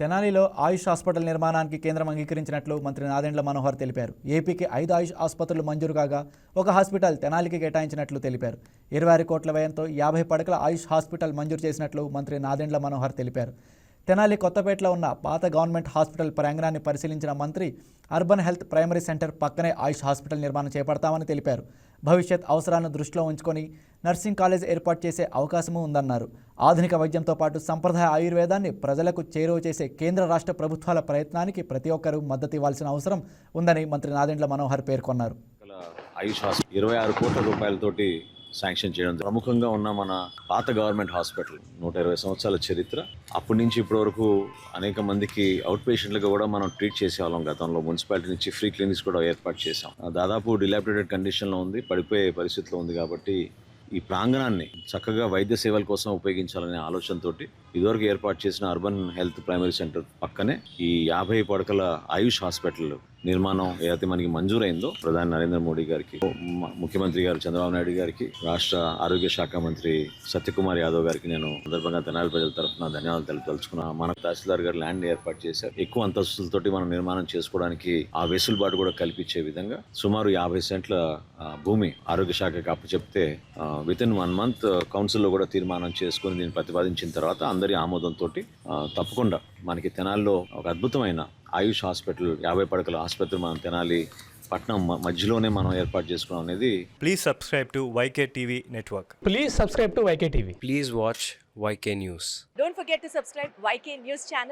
తెనాలిలో ఆయుష్ హాస్పిటల్ నిర్మాణానికి కేంద్రం అంగీకరించినట్లు మంత్రి నాదెండ్ల మనోహర్ తెలిపారు. ఏపీకి ఐదు ఆయుష్ ఆసుపత్రులు మంజూరు కాగా ఒక హాస్పిటల్ తెనాలికి కేటాయించినట్లు తెలిపారు. ఇరవై ఆరు కోట్ల వ్యయంతో యాభై పడకల ఆయుష్ హాస్పిటల్ మంజూరు చేసినట్లు మంత్రి నాదెండ్ల మనోహర్ తెలిపారు. తెనాలి కొత్తపేటలో ఉన్న పాత గవర్నమెంట్ హాస్పిటల్ ప్రాంగణాన్ని పరిశీలించిన మంత్రి అర్బన్ హెల్త్ ప్రైమరీ సెంటర్ పక్కనే ఆయుష్ హాస్పిటల్ నిర్మాణం చేపడతామని తెలిపారు. భవిష్యత్ అవసరాలను దృష్టిలో ఉంచుకొని నర్సింగ్ కాలేజ్ ఏర్పాటు చేసే అవకాశము ఉందన్నారు. ఆధునిక వైద్యంతో పాటు సంప్రదాయ ఆయుర్వేదాన్ని ప్రజలకు చేరువ చేసే కేంద్ర రాష్ట్ర ప్రభుత్వాల ప్రయత్నానికి ప్రతి ఒక్కరూ మద్దతు ఇవ్వాల్సిన అవసరం ఉందని మంత్రి నాదెండ్ల మనోహర్ పేర్కొన్నారు. ఇరవై ఆరు కోట్ల రూపాయలతోటి శాంక్షన్ చేయడం ప్రముఖంగా ఉన్న మన పాత గవర్నమెంట్ హాస్పిటల్ నూట ఇరవై సంవత్సరాల చరిత్ర. అప్పటి నుంచి ఇప్పటి వరకు అనేక మందికి అవుట్ పేషెంట్లుగా కూడా మనం ట్రీట్ చేసేవాళ్ళం. గతంలో మున్సిపాలిటీ నుంచి ఫ్రీ క్లినిక్స్ కూడా ఏర్పాటు చేసాం దాదాపు డిలాబిటేటెడ్ కండిషన్లో ఉంది పడిపోయే పరిస్థితిలో ఉంది కాబట్టి ఈ ప్రాంగణాన్ని చక్కగా వైద్య సేవల కోసం ఉపయోగించాలనే ఆలోచనతోటి ఇదివరకు ఏర్పాటు చేసిన అర్బన్ హెల్త్ ప్రైమరీ సెంటర్ పక్కనే ఈ యాభై పడకల ఆయుష్ హాస్పిటల్ నిర్మాణం ఏదైతే మనకి మంజూరైందో ప్రధాని నరేంద్ర మోడీ గారికి ముఖ్యమంత్రి గారు చంద్రబాబు నాయుడు గారికి రాష్ట్ర ఆరోగ్య శాఖ మంత్రి సత్యకుమార్ యాదవ్ గారికి నేను సందర్భంగా తెనాలి ప్రజల తరఫున ధన్యవాదాలు తెలుపుదలుచుకున్నా. మన తహసీల్దార్ గారు ల్యాండ్ ఏర్పాటు చేశారు. ఎక్కువ అంతస్తులతోటి మనం నిర్మాణం చేసుకోవడానికి ఆ వెసులుబాటు కూడా కల్పించే విధంగా సుమారు యాభై సెంట్ల భూమి ఆరోగ్య శాఖకి అప్పు చెప్తే విత్ ఇన్ వన్ మంత్ కౌన్సిల్లో కూడా తీర్మానం చేసుకుని దీన్ని ప్రతిపాదించిన తర్వాత అందరి ఆమోదంతో తప్పకుండా మనకి తెనాల్లో ఒక అద్భుతమైన ఆయుష్ హాస్పిటల్ యాభై పడకల ఆసుపత్రి మనం తినాలి. పట్నం మధ్యలోనే మనం ఏర్పాటు చేసుకున్నాం అనేది please subscribe to Y K TV network please subscribe to Y K TV please watch Y K news don't forget to subscribe Y K news channel